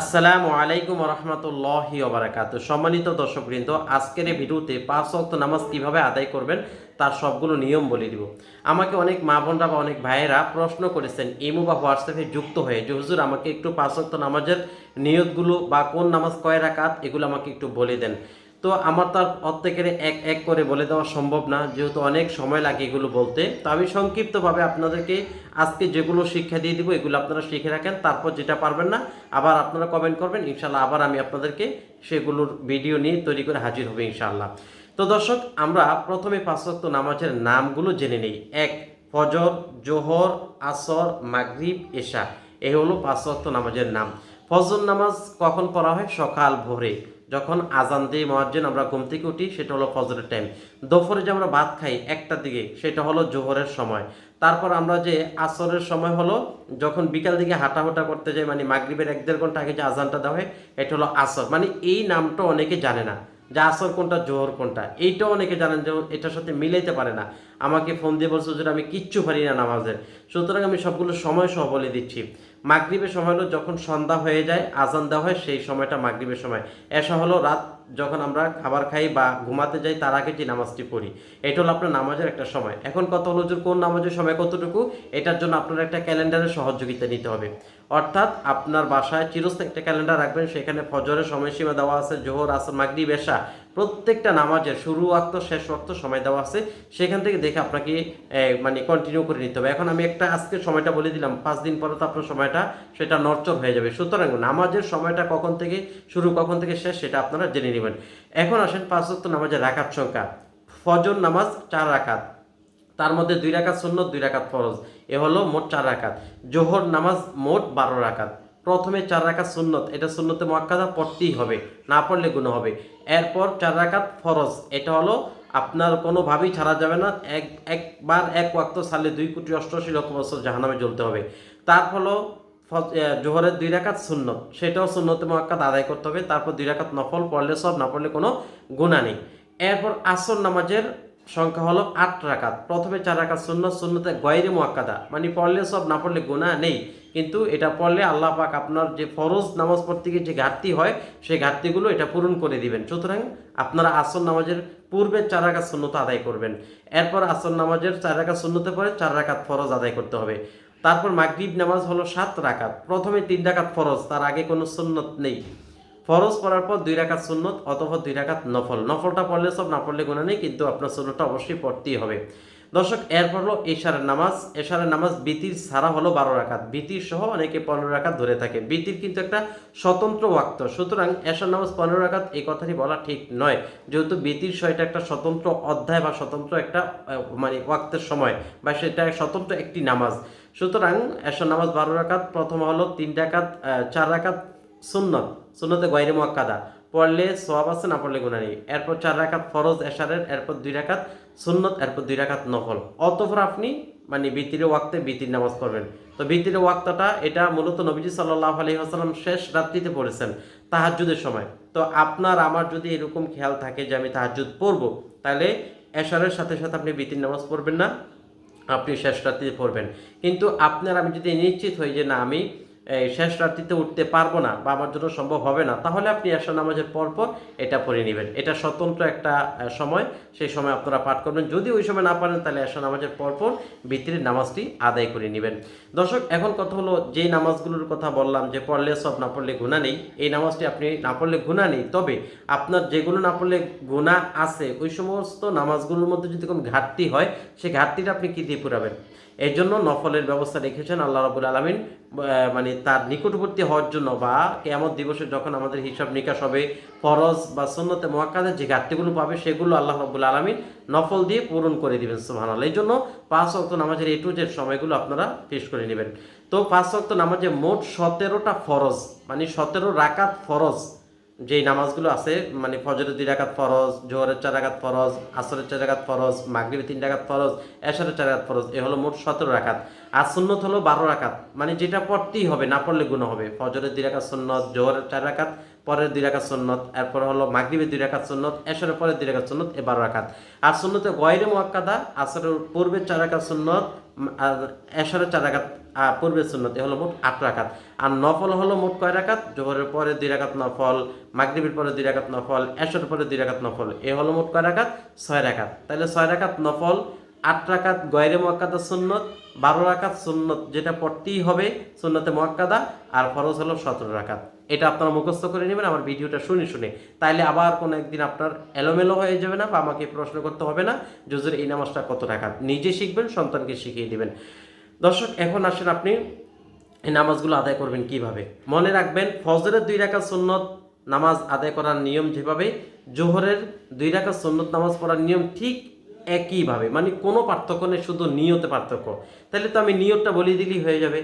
আসসালামু আলাইকুম রহমতুল্লাহি ওবরাকাত। সম্মানিত দর্শকবৃন্দ, আজকের এই ভিডিওতে পাঁচ অক্ত নামাজ কীভাবে আদায় করবেন তার সবগুলো নিয়ম বলে দিব। আমাকে অনেক মা বোনরা বা অনেক ভাইয়েরা প্রশ্ন করেছেন ইমো বা হোয়াটসঅ্যাপে যুক্ত হয়ে, যে হুজুর আমাকে একটু পাঁচ অক্ত নামাজের নিয়তগুলো বা কোন নামাজ কয় রাকাত, এগুলো আমাকে একটু বলে দেন। তো আমার তার প্রত্যেকের এক এক করে বলে দেওয়া সম্ভব না, যেহেতু অনেক সময় লাগে এগুলো বলতে। তো আমি সংক্ষিপ্তভাবে আপনাদেরকে আজকে যেগুলো শিক্ষা দিয়ে দিব, এগুলো আপনারা শিখে রাখেন, তারপর যেটা পারবেন না, আবার আপনারা কমেন্ট করবেন, ইনশাল্লাহ আবার আমি আপনাদেরকে সেগুলোর ভিডিও নিয়ে তৈরি করে হাজির হবে ইনশাল্লাহ। তো দর্শক, আমরা প্রথমে পাঁচক্ত নামাজের নামগুলো জেনে নিই। এক, ফজর, জোহর, আসর, মাগরিব, এশা। এ হলো পাঁচক্ত নামাজের নাম। ফজর নামাজ কখন পড়া হয়? সকাল, ভোরে। যখন আজান দিয়ে মহাজ্জেন আমরা ঘুম থেকে উঠি, সেটা হলো ফজরের টাইম দুপুরে যে আমরা ভাত খাই একটার দিকে, সেটা হলো জোহরের সময়। তারপর আমরা যে আসরের সময় হলো, যখন বিকাল দিকে হাঁটা করতে যাই মানে মাগরিবের এক দেড় ঘণ্টা আগে যে আজানটা দেওয়া হয়, এটা হলো আসর। মানে এই নামটা অনেকে জানে না। যে আসর কোনটা, জোহর কোনটা? এইটাও অনেকে জানেন যে এটার সাথে মিলাইতে পারে না। আমাকে ফোন দিয়ে বলছে যে আমি কিচ্ছু পারি না নামাজের। সুতরাং আমি সবগুলো সময় সহ বলে দিচ্ছি। মাগরীবের সময় হলো যখন সন্ধ্যা হয়ে যায়, আজান দেওয়া হয়, সেই সময়টা মাগরীবের সময়। এসা হলো রাত যখন আমরা খাবার খাই বা ঘুমাতে যাই, তার আগে যে নামাজটি পড়ি, এটা হলো আপনার নামাজের একটা সময়। এখন কত হলো যে কোন নামাজের সময় কতটুকু, এটার জন্য আপনার একটা ক্যালেন্ডারের সহযোগিতা নিতে হবে। অর্থাৎ আপনার বাসায় চিরস্থায়ী একটা ক্যালেন্ডার রাখবেন, সেখানে ফজরের সময়সীমা দেওয়া আছে, জোহর, আসর মাগরি এশা। প্রত্যেকটা নামাজের শুরু ওয়াক্ত, শেষ অর্থ সময় দেওয়া আছে। সেখান থেকে দেখে আপনাকে মানে কন্টিনিউ করে নিতে হবে। এখন আমি একটা আজকে সময়টা বলে দিলাম, পাঁচ দিন পরে তো আপনার সময়টা, সেটা নরচর হয়ে যাবে। সুতরাং নামাজের সময়টা কখন থেকে শুরু, কখন থেকে শেষ, সেটা আপনারা জেনে নেবেন। এখন আসেন পাঁচ ওয়াক্ত নামাজের রাকাত সংখ্যা। ফজর নামাজ চার রাকাত। তার মধ্যে দুই রাকাত সুন্নত, দুই রাকাত ফরজ। এ হলো মোট চার রাকাত। জোহর নামাজ মোট বারো রাকাত। প্রথমে চার রাকাত সুন্নত। এটা সুন্নতে মোয়াক্কাদা পড়তেই হবে, না পড়লে গুণ হবে। এরপর চার রাকাত ফরজ। এটা হলো আপনার কোনোভাবেই ছাড়া যাবে না। এক, একবার এক ওয়াক্ত সালে দুই কোটি অষ্টআশি লক্ষ বছর জাহানামে জ্বলতে হবে। তার হলো জোহরের দুই রাকাত সুন্নত। সেটাও সুন্নতে মোয়াক্কাদ আদায় করতে হবে। তারপর দুই রাকাত নফল পড়লে সব না পড়লে কোনো গুণা নেই। এরপর আসর নামাজের সংখ্যা হলো আট রাকাত। প্রথমে চার রাকাত শূন্য শূন্যতে গয়রে মোয়াক্কাদা। মানে পড়লে সব না পড়লে গুণা নেই। কিন্তু এটা পড়লে আল্লাহ পাক আপনার যে ফরজ নামাজ পড়তে গিয়ে যে ঘাটতি হয়, সেই ঘাটতিগুলো এটা পূরণ করে দিবেন। সুতরাং আপনারা আসর নামাজের পূর্বে চার রাকাত শূন্যতা আদায় করবেন। এরপর আসর নামাজের চার রাকাত শূন্যতে পরে চার রাকাত ফরজ আদায় করতে হবে। তারপর মাগরিব নামাজ হলো সাত রাকাত। প্রথমে তিন রাকাত ফরজ, তার আগে কোনো সুন্নত নেই। ফরজ পড়ার পর দুই রাকাত সুন্নত অথবা দুই রাকাত নফল। নফলটা পড়লে সব না পড়লে গুণা নেই, কিন্তু আপনার সুন্নতটা অবশ্যই পড়তেই হবে। দর্শক এরপর হলো এশারের নামাজ। এশারের নামাজ বিতির ছাড়া হলো বারো রাকাত। বিতির সহ অনেকে পনেরো রাকাত ধরে থাকে। বিতির কিন্তু একটা স্বতন্ত্র ওয়াক্ত। সুতরাং এশার নামাজ পনেরো রাকাত এই কথাটি বলা ঠিক নয়। যেহেতু বিতির সহ এটা একটা স্বতন্ত্র অধ্যায় বা স্বতন্ত্র একটা মানে ওয়াক্তের সময় বা সেটা স্বতন্ত্র একটি নামাজ। সুতরাং এশার নামাজ বারো রাকাত প্রথম হলো তিন আহ, চার রাকাত সুন্নত। সুন্নতে গয়রে মোয়াক্কাদা পড়লে সোয়াব আছে না পড়লে গুণা নেই। এরপর চার রাকাত ফরজ এশারের এরপর দুই রাকাত সুন্নত এরপর দুই রাকাত নফল। অতপর আপনি মানে বিতিরে ওয়াক্তে বিতির নামাজ পড়বেন। তো বিতিরে ওয়াক্তটা, এটা মূলত নবীজি সাল্লাহ আলহি হাসালাম শেষ রাত্রিতে পড়েছেন তাহাজ্জুদের সময়। তো আপনার, আমার যদি এরকম খেয়াল থাকে যে আমি তাহাজ্জুদ পড়ব, তাহলে এশারের সাথে সাথে আপনি বিতির নামাজ পড়বেন না, আপনি শেষ রাত্রিতে পড়বেন। কিন্তু আপনার, আমি যদি নিশ্চিত হই যে না, আমি শেষ রাত্রিতে উঠতে পারব না বা আমার জন্য সম্ভব হবে না, তাহলে আপনি এশা নামাজের পরপর এটা পড়ে নেবেন। এটা স্বতন্ত্র একটা সময়, সেই সময় আপনারা পাঠ করবেন। যদি ওই সময় না পারেন, তাহলে এশা নামাজের পরপর ভিতরের নামাজটি আদায় করে নেবেন। দর্শক, এখন কথা হলো যে নামাজগুলোর কথা বললাম, যে পড়লে সব, না পড়লে গুণা নেই, এই নামাজটি আপনি না পড়লে গুণা নেই। তবে আপনার যেগুলো না পড়লে গুণা আছে, ওই সমস্ত নামাজগুলোর মধ্যে যদি কোনো ঘাটতি হয় সেই ঘাটতিটা আপনি কি দিয়ে পুরাবেন? এই জন্য নফলের ব্যবস্থা রেখেছেন আল্লাহ রাবুল আলমিন মানে তার নিকটবর্তী হওয়ার জন্য বা কেয়ামত দিবসে যখন আমাদের হিসাব নিকাশ হবে, ফরজ বা সন্ন্যতে মোয়াক্কাদের যে ঘাটতিগুলো পাবে সেগুলো আল্লাহ রবুল আলমিন নফল দিয়ে পূরণ করে দিবেন সুহান এই জন্য পাঁচ অক্ত নামাজের এ টু জেড সময়গুলো আপনারা পেশ করে নেবেন। তো পাঁচ অক্ত নামাজে মোট সতেরোটা ফরজ মানে সতেরো রাকাত ফরজ যেই নামাজগুলো আছে মানে ফজরের দুই রাকাত ফরজ, জোহরের চার রাকাত ফরজ, আসরের চার রাকাত ফরজ, মাগরিবের তিন রাকাত ফরজ, এশারের চার রাকাত ফরজ, এ হলো মোট সতেরো রাকাত। আর সুন্নত হলো বারো রাখাত মানে যেটা পড়তেই হবে, না পড়লে গুণ হবে। ফজরের দুই রাকাত সুন্নত, জোহরের চার রাকাত পরের দুই রাকাত সুন্নত, এরপর হলো মাগরিবের দুই রাকাত সুন্নত, এশারের পরের দুই রাকাত সুন্নত, এ বারো রাকাত। আর সুন্নতে গয়রে মোয়াক্কাদা, আসরের পূর্বের চার রাকাত সুন্নত, আর এশারের চার রাকাত পূর্বের সুন্নত, এ হলো মোট আট রাকাত। আর নফল হলো মোট কয় রাকাত? জোহরের পরে দুই রাকাত নফল, মাগরিবের পরে দুই রাকাত নফল এশর পরে দুই রাকাত নফল, এ হলো মোট কয় রাকাত? ছয় রাকাত। তাহলে ছয় রাকাত নফল, আট রাকাত গয়রে মোয়াক্কাদা সুন্নত, বারো রাকাত সুন্নত, যেটা পড়তেই হবে সুন্নতে মোয়াক্কাদা, আর ফরজ হলো সতেরো রাকাত। এটা আপনারা মুখস্থ করে নেবেন, আমার ভিডিওটা শুনে শুনে। তাইলে আবার কোনো একদিন আপনার এলোমেলো হয়ে যাবে না বা আমাকে প্রশ্ন করতে হবে না জুজুর এই নামাজটা কত টাকা নিজে শিখবেন, সন্তানকে শিখিয়ে দিবেন। দর্শক, এখন আসেন আপনি, এই নামাজগুলো আদায় করবেন কীভাবে? মনে রাখবেন, ফজরের দুই রাকাত সুন্নত নামাজ আদায় করার নিয়ম যেভাবে, জোহরের দুই রাকাত সুন্নত নামাজ পড়ার নিয়ম ঠিক একইভাবে। মানে কোনো পার্থক্য নেই, শুধু নিয়তে পার্থক্য। তাহলে তো আমি নিয়তটা বলিয়ে দিলেই হয়ে যাবে।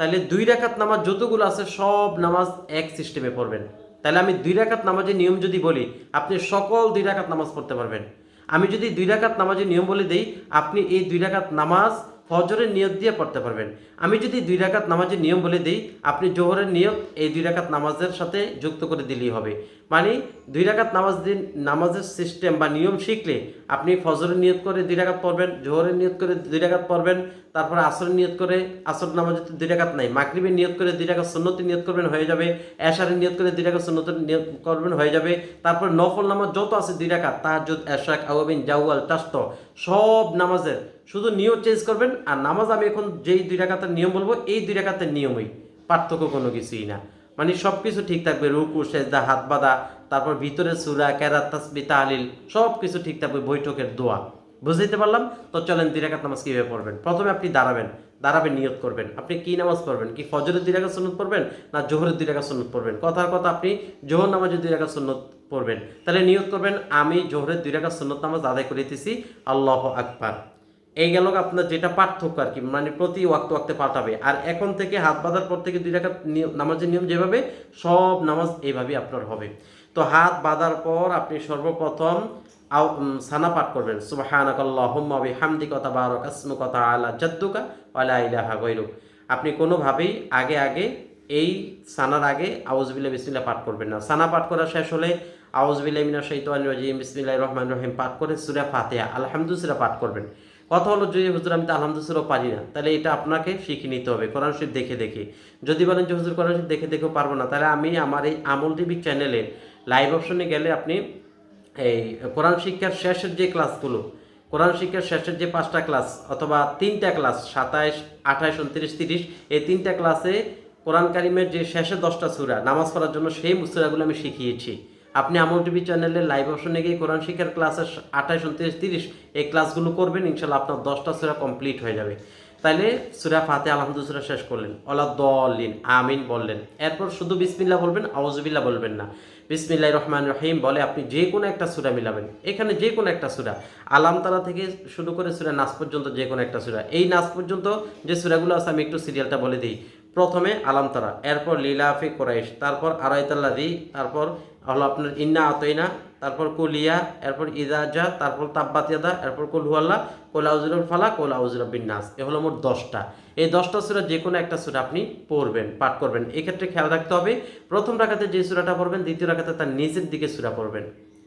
তাহলে দুই রাকাত নামাজ যতগুলো আছে সব নামাজ এক সিস্টেমে পড়বেন তাহলে আমি দুই রাকাত নামাজের নিয়ম যদি বলি আপনি সকল দুই রাকাত নামাজ পড়তে পারবেন আমি যদি দুই রাকাত নামাজের নিয়ম বলে দিই আপনি এই দুই রাকাত নামাজ ফজরের নিয়ত দিয়ে পড়তে পারবেন আমি যদি দুই রাকাত নামাজের নিয়ম বলে দিই আপনি জোহরের নিয়ত এই দুই রাকাত নামাজের সাথে যুক্ত করে দিলেই হবে মানে দুই রাকাত নামাজ দিন নামাজের সিস্টেম বা নিয়ম শিখলে আপনি ফজরের নিয়ত করে দুই রাকাত পড়বেন জোহরের নিয়ত করে দুই রাকাত পড়বেন তারপরে আসর নিয়ত করে আসর নামাজে দুই রাকাত নাই। মাগরিবের নিয়ত করে দুই রাকাত সুন্নতি নিয়ত করবেন হয়ে যাবে। এশারের নিয়ত করে দুই রাকাত সুন্নতের নিয়ত করবেন হয়ে যাবে। তারপর নফল নামাজ যত আছে দুই রাকাত, তাহাজ্জুদ, এশাক, আওয়াবিন, জাওয়াল টাস্ত সব নামাজের। শুধু নিয়ম চেঞ্জ করবেন আর নামাজ আমি এখন যেই দুই রাকাতের নিয়ম বলব, এই দুই রাকাতের নিয়মই। পার্থক্য কোনো কিছুই না। মানে সব কিছু ঠিক থাকবে, রুকু, সেজদা, হাত বাঁধা, তারপর ভিতরে সুরা কেরাত তাসবি সব কিছু ঠিক থাকবে বৈঠকের দোয়া। বুঝতে পারলাম? তো চলেন দুই রাকাত নামাজ কীভাবে পড়বেন? প্রথমে আপনি দাঁড়াবেন দাঁড়াবেন নিয়ত করবেন। আপনি কি নামাজ পড়বেন? কি ফজরের দুই রাকাত সুন্নত পড়বেন না জোহরের দুই রাকাত সুন্নত পড়বেন? কথার কথা আপনি জোহর নামাজের দুই রাকাত সুন্নত পড়বেন। তাহলে নিয়ত করবেন, আমি জোহরের দুই রাকাত সুন্নত নামাজ আদায় করিতেছি। আল্লাহ আকবার। এই গেল আপনার যেটা পার্থক্য আর কি মানে প্রতি ওয়াক্ত ওয়াক্তে পাল্টাবে। আর এখন থেকে হাত বাঁধার পর থেকে দুই নিয়ম- নামাজের নিয়ম যেভাবে, সব নামাজ এইভাবে আপনার হবে। তো হাত বাঁধার পর আপনি সর্বপ্রথম আও সানা পাঠ করবেন। সুবহানাকাল্লাহুম্মা আপনি কোনোভাবেই আগে আগে এই সানার আগে আউজবিল্লা বিসমিল্লা পাঠ করবেন না। সানা পাঠ করা শেষ হলে আউজবিল্লা মিনা শৈতান রাজিম বিসমিল্লাহ রহমান রহিম পাঠ করে সুরা ফাতিহা, আলহামদুলিল্লাহ পাঠ করবেন। কথা হলো যে হুজুর আমি তো আলহামদুলিল্লাহ পারি না, তাহলে এটা আপনাকে শিখে নিতে হবে, কোরআন শরীফ দেখে দেখে। যদি বলেন যে হুজুর কোরআন শরীফ দেখে দেখেও পারব না, তাহলে আমি আমার এই আমল টিভি চ্যানেলে লাইভ অপশনে গেলে আপনি এই কোরআন শিক্ষার শেষের যে ক্লাসগুলো, কোরআন শিক্ষার শেষের যে পাঁচটা ক্লাস অথবা তিনটা ক্লাস, সাতাইশ, আঠাইশ, উনত্রিশ, তিরিশ, এই তিনটা ক্লাসে কোরআন কারিমের যে শেষে দশটা সুরা, নামাজ পড়ার জন্য সেই সুরাগুলো আমি শিখিয়েছি। আপনি আমল টিভি চ্যানেলে লাইভ অপশনে গিয়ে কোরআন শিক্ষার ক্লাসের আঠাইশ, উনত্রিশ, তিরিশ এই ক্লাসগুলো করবেন, ইনশাল্লাহ আপনার দশটা সুরা কমপ্লিট হয়ে যাবে। তাইলে সুরা ফাতে আলহামদুলিল্লাহ শেষ করলেন। অলা দলিন আমিন বললেন। এরপর শুধু বিসমিল্লাহ বলবেন আউজবিল্লাহ বলবেন না। বিসমিল্লাহ রহমান রহিম বলে আপনি যে কোনো একটা সুরা মিলাবেন। এখানে যে কোনো একটা সুরা। আলামতারা থেকে শুরু করে সুরা নাচ পর্যন্ত যে কোনো একটা সুরা। এই নাচ পর্যন্ত যে সুরাগুলো আছে আমি একটু সিরিয়ালটা বলে দিই। প্রথমে আলামতারা এরপর লীলাফি কোরাইশ, তারপর আড়াইতাল্লাদি তারপর হলো আপনার ইন্না আতইনা, তারপর কুলিয়া, এরপর ইদাজা তারপর তাব্বাতিয়াদা এরপর কুলহুয়াল্লাহ কোল আউজুরুল ফালা কোল আউজুর বিন্নাস এ হলো মোট দশটা। এই দশটা সুরা যে কোনো একটা সুরা আপনি পড়বেন, পাঠ করবেন। এক্ষেত্রে খেয়াল রাখতে হবে, প্রথম রাখাতে যে সুরাটা পড়বেন, দ্বিতীয় রাখাতে তার নিচের দিকে সুরা পড়বেন।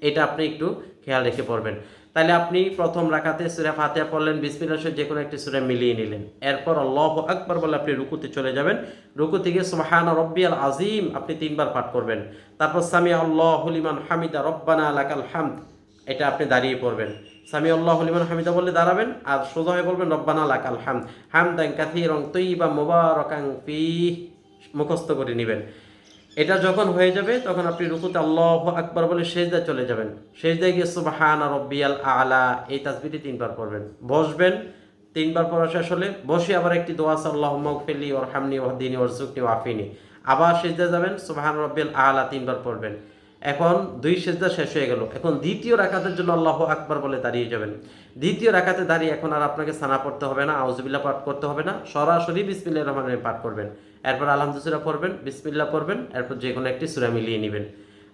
এটা আপনি একটু খেয়াল রেখে পড়বেন। তাহলে আপনি প্রথম রাখাতে সুরা ফাতিহা পড়লেন, বিসমিল্লাহ সহ যে কোনো একটি সুরা মিলিয়ে নিলেন। এরপর আল্লাহ আকবর বলে আপনি রুকুতে চলে যাবেন। রুকু থেকে সুবহান রব্বিয়াল আজিম আপনি তিনবার পাঠ করবেন। তারপর সামি আল্লাহ হলিমান হামিদা, রব্বানা লাকাল হামদ, এটা আপনি দাঁড়িয়ে পড়বেন। সামি আল্লাহ হলিমান হামিদা বললে দাঁড়াবেন আর সোজা হয়ে বলবেন, রব্বানা লাকাল হামদ। হামদান কাথিরং তৈবা মুবারাকাং ফি মুখস্থ করে নেবেন। এটা যখন হয়ে যাবে, তখন আপনি রুকুতে আল্লাহ আকবার বলে সেজদায় চলে যাবেন। সেজদায় গিয়ে সুবাহান রব্বিয়াল আলা, এই তাসবিটি তিনবার পড়বেন। বসবেন, তিনবার পড়া শেষ হলে বসে আবার একটি দোয়া আছে আল্লাহ মকফিলি ওর হামনি ওর দিনী ওর সুকনি ও আফিনি। আবার সেজদায় যাবেন, সুবাহান রব্বিয়াল আলা তিনবার পড়বেন। এখন দুই সেজদা শেষ হয়ে গেল। এখন দ্বিতীয় রাখাতের জন্য আল্লাহ আকবার বলে দাঁড়িয়ে যাবেন। দ্বিতীয় রাখাতে দাঁড়িয়ে এখন আর আপনাকে সানা পড়তে হবে না আউজবিল্লা পাঠ করতে হবে না। সরাসরি বিসমিল্লাহ রহমান রহিম পাঠ করবেন। এরপর আলহামদুলিল্লাহ পড়বেন, বিসমিল্লাহ পড়বেন, এরপর যে কোনো একটি সুরা মিলিয়ে নেবেন।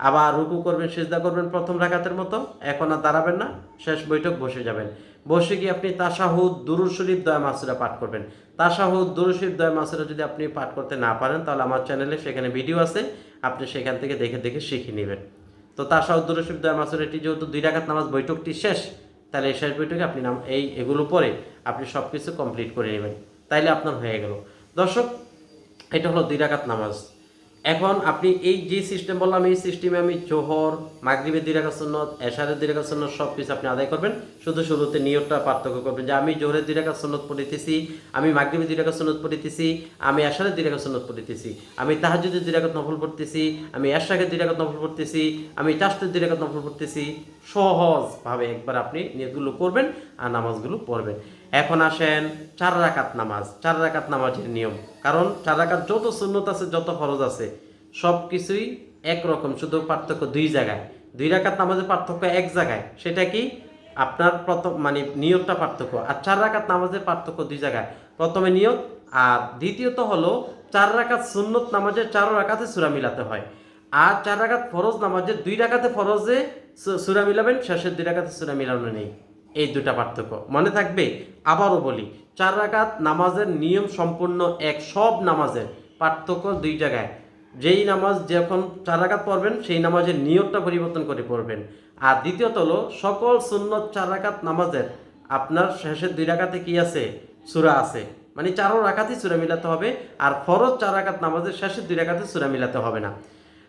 আবার রুকু করবেন, সেজদা করবেন প্রথম রাখাতের মতো। এখন আর দাঁড়াবেন না, শেষ বৈঠক বসে যাবেন। বসে গিয়ে আপনি তাসাহুদ দুরুল শরীফ, দয়া মাসুরা পাঠ করবেন। তাসাহুদ দুরুল শরীফ, দয়া মাসুরা যদি আপনি পাঠ করতে না পারেন, তাহলে আমার চ্যানেলে সেখানে ভিডিও আছে। আপনি সেখান থেকে দেখে দেখে শিখে নেবেন। তো তার সহ শরীফ দয়া মাসুর, এটি যেহেতু দুই রাখাত নামাজ বৈঠকটি শেষ, তাহলে এই শেষ বৈঠকে আপনি নাম এই এগুলো পরে আপনি সব কিছু কমপ্লিট করে নেবেন। তাইলে আপনার হয়ে গেল। দর্শক, এটা হলো দুই রাকাত নামাজ। এখন আপনি এই যে সিস্টেম বললাম, এই সিস্টেমে আমি জোহর, মাগরিবের দুই রাকাত সুন্নত, এশারের দুই সুন্নত সব কিছু আপনি আদায় করবেন। শুধু শুরুতে নিয়তটা পার্থক্য করবেন যে আমি জোহরের দুই রাকাত সুন্নত পড়িতেছি, আমি মাগরিবের দুই রাকাত সুন্নত পড়িতেছি, আমি এশারের দুই রাকাত সুন্নত পড়িতেছি, আমি তাহাজুদের দুই নফল পড়তেছি, আমি এশাকের দুই রাকাত নফল পড়তেছি, আমি চাষতের দুই রাকাত নফল পড়তেছি। সহজভাবে একবার আপনি নিয়তগুলো করবেন আর নামাজগুলো পড়বেন। এখন আসেন চার রাকাত নামাজ। চার রাকাত নামাজের নিয়ম কারণ চার রাকাত যত সুন্নত আছে, যত ফরজ আছে, সব কিছুই একরকম, শুধু পার্থক্য দুই জায়গায়। দুই রাকাত নামাজের পার্থক্য এক জায়গায়। সেটা কি? আপনার প্রথম মানে নিয়তটা পার্থক্য। আর চার রাকাত নামাজের পার্থক্য দুই জায়গায়। প্রথমে নিয়ত, আর দ্বিতীয়ত হলো চার রাকাত সুন্নত নামাজের চার রাকাতে সুরা মিলাতে হয়। আর চার রাকাত ফরজ নামাজের দুই রাকাতে ফরজে সুরা মিলাবেন, শেষের দুই রাকাতে সুরা মিলানো নেই। এই দুটা পার্থক্য। মনে থাকবে, আবারও বলি, চার রাকাত নামাজের নিয়ম সম্পূর্ণ এক, সব নামাজের পার্থক্য দুই জায়গায়। যেই নামাজ যখন চার রাকাত পড়বেন, সেই নামাজের নিয়মটা পরিবর্তন করে পড়বেন। আর দ্বিতীয়ত হলো, সকল সুন্নত চার রাকাত নামাজের। আপনার শেষের দুই রাকাতে কি আছে? সুরা আছে। মানে চারো রাকাতই সুরা মিলাতে হবে, আর ফরজ চার রাকাত নামাজের শেষের দুই রাখাতে সুরা মিলাতে হবে না।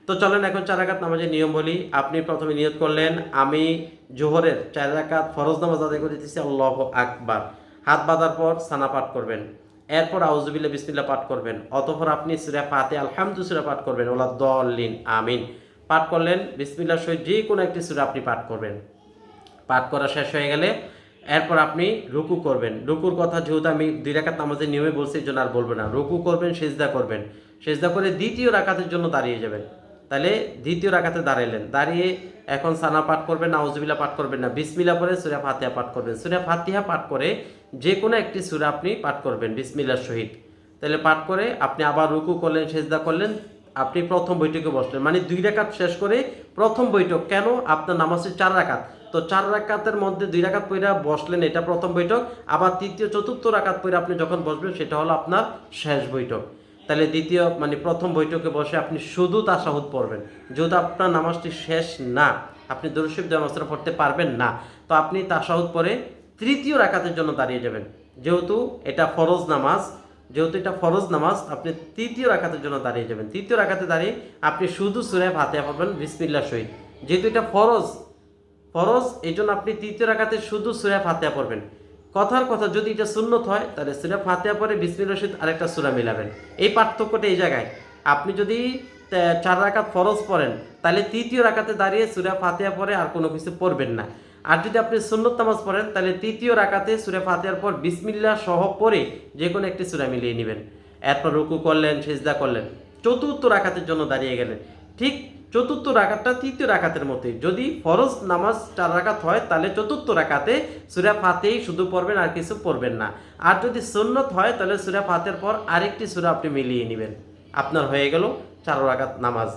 তো চলেন এখন চার রাকাত নামাজের নিয়ম বলি। আপনি প্রথমে নিয়ত করলেন, আমি জোহরের চার রাকাত ফরজ নামাজ আদায় করে দিতেছি, আল্লাহ আকবার। হাত বাঁধার পর সানা পাঠ করবেন। এরপর আউজুবিল্লা বিসমিল্লা পাঠ করবেন। অতঃপর আপনি সুরা ফাতে আলহামদু সুরা পাঠ করবেন। ওলা দলিন, আমিন। পাঠ করলেন বিসমিল্লা সহিত যে কোনো একটি সুরা আপনি পাঠ করবেন। পাঠ করা শেষ হয়ে গেলে এরপর আপনি রুকু করবেন। রুকুর কথা যেহেতু আমি দুই রাকাত নামাজের নিয়মে বলছি, এই জন্য আর বলব না। রুকু করবেন, সেজদা করবেন। সেজদা করে দ্বিতীয় রাকাতের জন্য দাঁড়িয়ে যাবেন। তাহলে দ্বিতীয় রাকাতে দাঁড়াইলেন। দাঁড়িয়ে এখন সানা পাঠ করবেন নাউজুবিল্লা পাঠ করবেন না। বিসমিল্লা পরে সুরা ফাতিহা পাঠ করবেন। সুরা ফাতিহা পাঠ করে যে কোনো একটি সুরা আপনি পাঠ করবেন বিসমিল্লার সহিত। তাহলে পাঠ করে আপনি আবার রুকু করলেন, সেজদা করলেন, আপনি প্রথম বৈঠকে বসলেন। মানে দুই রাকাত শেষ করে প্রথম বৈঠক কেন? আপনার নামাজের চার রাকাত। তো চার রাকাতের মধ্যে দুই রাকাত পইরা বসলেন, এটা প্রথম বৈঠক। আবার তৃতীয়, চতুর্থ রাকাত পইরা আপনি যখন বসবেন, সেটা হলো আপনার শেষ বৈঠক। তাহলে দ্বিতীয় মানে প্রথম বৈঠকে বসে আপনি শুধু তাসাহুদ পড়বেন। যেহেতু আপনার নামাজটি শেষ না, আপনি দরুশিব নামাজটা পড়তে পারবেন না, তো আপনি তাসাহুদ পরে তৃতীয় রাকাতের জন্য দাঁড়িয়ে যাবেন। যেহেতু এটা ফরজ নামাজ, যেহেতু এটা ফরজ নামাজ, আপনি তৃতীয় রাকাতের জন্য দাঁড়িয়ে যাবেন। তৃতীয় রাকাতে দাঁড়িয়ে আপনি শুধু সুরায় ভাতে পাবেন বিসমিল্লা সহিত। যেহেতু এটা ফরজ ফরজ এই জন্য আপনি তৃতীয় রাকাতে শুধু সুরা ফাতেহা পড়বেন। কথার কথা যদি এটা সুন্নত হয়, তাহলে সুরা ফাতেহা পরে বিসমিল্লাহ রশিদ আরেকটা সুরা মিলাবেন। এই পার্থক্যটা এই জায়গায়। আপনি যদি চার রাকাত ফরজ পড়েন, তাহলে তৃতীয় রাকাতে দাঁড়িয়ে সুরা ফাতেহা পরে আর কোনো কিছু পড়বেন না। আর যদি আপনি সুন্নত নামাজ পড়েন, তাহলে তৃতীয় রাকাতে সুরা ফাতেহার পর বিসমিল্লাহ সহ পরে যে কোনো একটি সুরা মিলিয়ে নেবেন। এরপর রুকু করলেন, সেজদা করলেন। চতুর্থ রাকাতের জন্য দাঁড়িয়ে গেলেন। ঠিক চতুর্থ রাকাতটা তৃতীয় রাকাতের মতোই যদি ফরজ নামাজ চার রাকাত হয়, তাহলে চতুর্থ রাকাতে সুরা ফাতেই শুধু পড়বেন, আর কিছু পড়বেন না। আর যদি সুন্নত হয়, তাহলে সুরা ফাতের পর আরেকটি সুরা আপনি মিলিয়ে নেবেন। আপনার হয়ে গেল চার রাকাত নামাজ।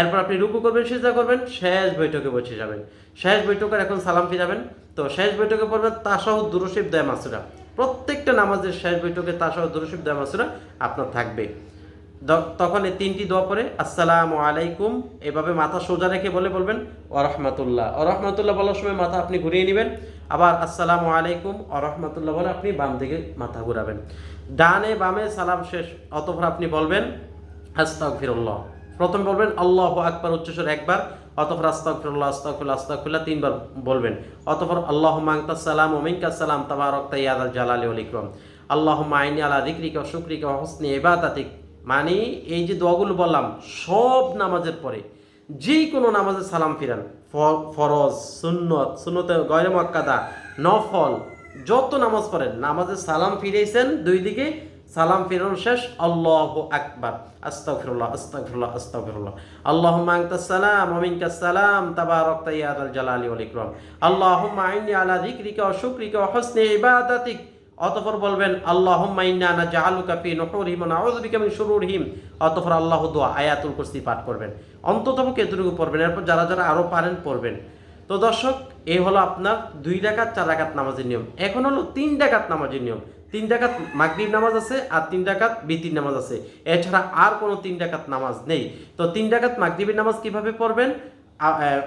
এরপর আপনি রুকু করবেন সিজা করবেন, শেষ বৈঠকে বসে যাবেন। শেষ বৈঠকের এখন সালাম ফিরাবেন তো শেষ বৈঠকে পড়বেন তাসাহ দুরশিব দয় মাসুরা। প্রত্যেকটা নামাজের শেষ বৈঠকে তাসাহ দুরশিব দয় মাসুরা আপনার থাকবে। তখন এই তিনটি দোয়া পরে আসসালামু আলাইকুম। এভাবে মাথা সোজা রেখে বলে বলবেন অরহমাতুল্লাহ অরহমাতুল্লাহ বলার সময় মাথা আপনি ঘুরিয়ে নেবেন, আবার আসসালামু আলাইকুম। অরহমাতুল্লাহ বলে আপনি বাম দিকে মাথা ঘুরাবেন। ডানে বামে সালাম শেষ, অতঃপর আপনি বলবেন, আস্তাগফিরুল্লাহ। প্রথম বলবেন, আল্লাহ আকবার, উচ্চস্বর একবার, অতঃপর আস্তাগফিরুল্লাহ আস্তাগফিরুল্লাহ আস্তাগফিরুল্লাহ, তিনবার বলবেন। অতঃপর আল্লাহ মাংতাস সালাম ওমিনকাস সালাম তাবারক তাইয়াদ আল জালালি ইকরাম। আল্লাহ মাইনি আলা যিকরিকা ওয়া শুকরিকা ওয়া ইবাদাতিক। মানে এই যে দোয়াগুলো বললাম, সব নামাজের পরে যে কোনো নামাজে সালাম ফিরান। ফরজ, সুন্নত, সুন্নতে গয়রে মক্কাদা নফল, যত নামাজ পড়েন, নামাজে সালাম ফিরেছেন দুই দিকে, সালাম ফিরানো শেষ, আল্লাহ আকবার। আস্তাগফিরুল্লাহ আস্তাগফিরুল্লাহ আস্তাগফিরুল্লাহ। আল্লাহুম্মা আনতাস সালাম ওয়া মিনকাস সালাম তাবারাকতা ইয়া যাল জালালি ওয়াল ইকরাম। আল্লাহুম্মা আলা যিকরিকা ইবাদাতিক। অতঃপর বলবেন ফি নুহুরিহিম ওয়া নাউযু বিকা মিন শুরুরিহিম। অতঃপর আল্লাহ দোয়া, আয়াতুল কুস্তি পাঠ করবেন। অন্ততপক্ষে এতটুকু পড়বেন, এরপর যারা যারা আরও পারেন পড়বেন। তো দর্শক এই হলো আপনার দুই ডাকাত চার রাকাত নামাজের নিয়ম। এখন হলো তিন ডাকাত নামাজের নিয়ম। তিন ডাকাত মাগরিব নামাজ আছে আর তিন ডাকাত বিতির নামাজ আছে। এছাড়া আর কোনো তিন ডাকাত নামাজ নেই। তো তিন ডাকাত মাগরিবের নামাজ কীভাবে পড়বেন?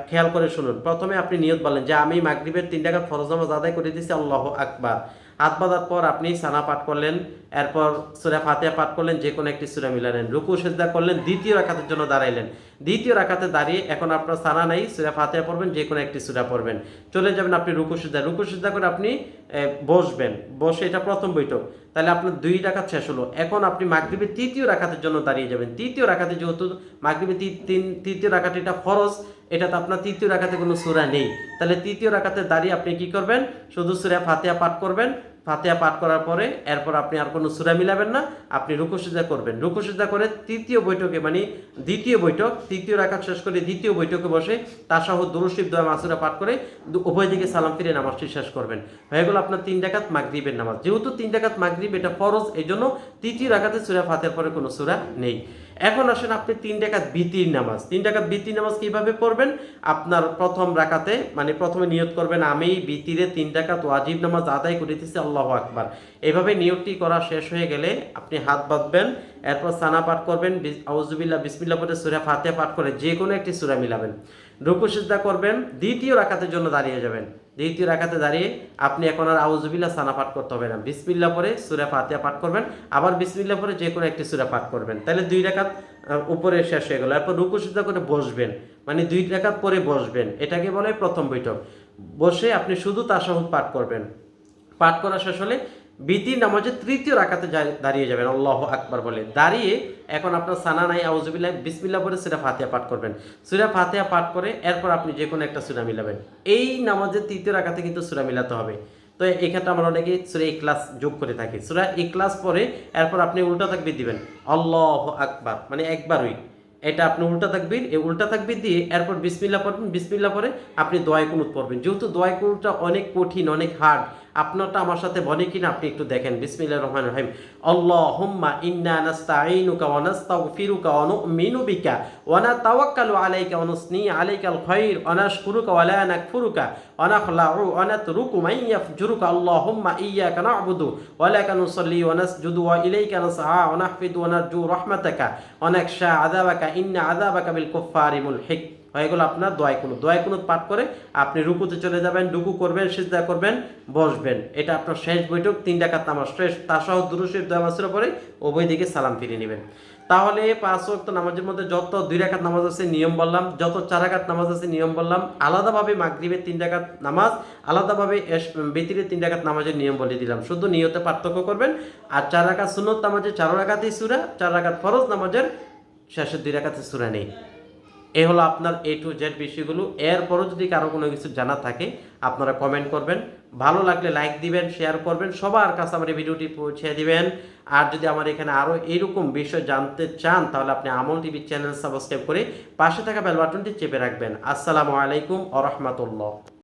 খেয়াল করে শুনুন। প্রথমে আপনি নিয়ত বলেন যে, আমি মাগরিবের তিন টাকার ফরজ নামাজ আদায় করে দিয়েছি, আল্লাহ আকবার। হাত বাঁধার পর আপনি সানা পাঠ করলেন, এরপর সুরা ফাতেহা পাঠ করলেন যে কোনো একটি সুরা মিলালেন। রুকু সেজদা করলেন, দ্বিতীয় রাখাতের জন্য দাঁড়াইলেন। দ্বিতীয় রাখাতে দাঁড়িয়ে এখন আপনার সানা নেই, সুরা ফাতেহা পড়বেন, যে কোনো একটি সুরা পড়বেন। চলে যাবেন আপনি রুকু সেজদা। রুকু সেজদা করে আপনি বসবেন। বসে এটা প্রথম বৈঠক। তাহলে আপনার দুই রাখাত শেষ হলো। এখন আপনি মাগরিবের তৃতীয় রাখাতের জন্য দাঁড়িয়ে যাবেন। তৃতীয় রাখাতে যেহেতু মাগরিবের তিন, তৃতীয় রাখাতে এটা ফরজ এটা তো আপনার তৃতীয় রাখাতে কোনো সুরা নেই। তাহলে তৃতীয় রাখাতে দাঁড়িয়ে আপনি কি করবেন? শুধু সুরা ফাতেহা পাঠ করবেন। ফাতেহা পাঠ করার পরে এরপর আপনি আর কোনো সুরা মিলাবেন না, আপনি রুকুসিজা করবেন। রুকুসিজা করে তৃতীয় বৈঠকে মানে দ্বিতীয় বৈঠক, তৃতীয় রাখাত শেষ করে দ্বিতীয় বৈঠকে বসে তার সহ দুরুশিব দোয়া, মাসুরা পাঠ করে উভয় দিকে সালাম ফিরে নামাজটি শেষ করবেন। হয়ে গেল আপনার তিন ডাকাত মাগরিবের নামাজ। যেহেতু তিন ডাকাত মাগরিব, এটা ফরজ এই জন্য তৃতীয় রাখাতে সুরা ফাতেহার পরে কোনো সুরা নেই। এখন আসেন আপনি তিন রাকাত বিতির নামাজ। তিন রাকাত বিতির নামাজ কীভাবে পড়বেন? আপনার প্রথম রাকাতে মানে প্রথমে নিয়ত করবেন আমি বিতিরে তিন রাকাত ওয়াজিব নামাজ আদায় করিতেছি, আল্লাহ আকবার। এভাবে নিয়তটি করা শেষ হয়ে গেলে আপনি হাত বাঁধবেন, এরপর সানা পাঠ করবেন, বিস- আউজুবিল্লাহ বিসমিল্লাহ পরে সুরা ফাতেহা পাঠ করে যে কোনো একটি সুরা মিলাবেন। রুকু সিদ্ধা করবেন, দ্বিতীয় রাকাতের জন্য দাঁড়িয়ে যাবেন। দ্বিতীয় রাখাতে দাঁড়িয়ে আপনি এখন আর আউজবিল্লা সানা পাঠ করতে হবে না। বিসমিল্লা পরে সুরা ফাতিয়া পাঠ করবেন, আবার বিসমিল্লা পরে যে কোনো একটি সুরা পাঠ করবেন। তাহলে দুই রাখাত উপরে শেষ হয়ে গেল। এরপর রুকু করে বসবেন মানে দুই রাখাত পরে বসবেন। এটাকে বলে প্রথম বৈঠক। বসে আপনি শুধু তাসাহুদ পাঠ করবেন। পাঠ করা শেষ হলে বিতির নামাজের তৃতীয় রাকাতে যা- দাঁড়িয়ে যাবেন। আল্লাহ আকবার বলে। দাঁড়িয়ে এখন আপনার সানা নাই আউজুবিল্লাহ বিসমিল্লাহ বলে সুরা ফাতিহা পাঠ করবেন। সুরা ফাতিহা পাঠ করে এরপর আপনি যে কোনো একটা সুরা মিলাবেন। এই নামাজের তৃতীয় রাকাতে কিন্তু সুরা মিলাতে হবে। তো এই ক্ষেত্রে আমরা অনেকে সুরা ইকলাস যোগ করে থাকি। সুরা ইকলাস পরে এরপর আপনি উল্টা তাকবির দিবেন। আল্লাহ আকবার মানে একবারই। এটা আপনি উল্টা তাকবির, এই উল্টা তাকবির দিয়ে এরপর বিসমিল্লা পড়বেন। বিসমিল্লা পরে আপনি দোয়াই কুনুত পড়বেন। যেহেতু কুনুতটা অনেক কঠিন, অনেক হার্ড আপনারটা আমার সাথে বলে কিনা আপনি একটু দেখেন। বিসমিল্লাহ রহমান রহিম। আল্লাহুম্মা ইন্না নাস্তাঈনুকা ওয়া নাস্তাগফিরুকা ওয়া নু'মিনু বিকা ওয়া নাতাওয়াক্কালু আলাইকা ওয়া নুসনি আলাইকাল খায়র ওয়া নাশকুরুকা ওয়া লা নাকফুরুকা ওয়া নাখলাউ ওয়া নাতরুকু মান ইয়াফজুরুকা। আল্লাহুম্মা ইয়্যাকা না'বুদু ওয়া লাকা নুসাল্লি ওয়া নাসজুদু ওয়া ইলাইকা নাসআ ওয়া নাহফিদু ওয়া নারজু রাহমাতাকা। ওয়া নাখশা আযাবাকা, ইন্না আযাবাকা বিল কুফফারি মুলহিক। হয়ে গেল আপনার দোয়াই কুনুত। দোয়াই কুনুত পাঠ করে আপনি রুকুতে চলে যাবেন, রুকু করবেন, সিজদা করবেন, বসবেন। এটা আপনার শেষ বৈঠক, তিন ডাকাত নামাজ শেষ। তাসহ দুরুশের দোয়া মাসের পরে উভয় দিকে সালাম ফিরিয়ে নেবেন। তাহলে পাঁচ ওয়াক্ত নামাজের মধ্যে যত দুই রাকাত নামাজ আছে নিয়ম বললাম, যত চার রাকাত নামাজ আছে নিয়ম বললাম, আলাদাভাবে মাগরিবের তিন রাকাত নামাজ, আলাদাভাবে বেতিরের তিন রাকাত নামাজের নিয়ম বলে দিলাম। শুধু নিয়তে পার্থক্য করবেন, আর চার রাকাত সুন্নত নামাজের চার রাকাতেই সুরা, চার রাকাত ফরজ নামাজের শেষের দুই রাকাতে সুরা নেই। এ হলো আপনার এ টু জেড বিষয়গুলো। এরপরও যদি কারও কোনো কিছু জানা থাকে, আপনারা কমেন্ট করবেন। ভালো লাগলে লাইক দিবেন শেয়ার করবেন, সবার কাছে আমার এই ভিডিওটি পৌঁছে দিবেন। আর যদি আমার এখানে আরও এরকম বিষয় জানতে চান, তাহলে আপনি আমল টিভি চ্যানেল সাবস্ক্রাইব করে পাশে থাকা বেল বাটনটি চেপে রাখবেন। আসসালামু আলাইকুম আ রহমতুল্লাহ।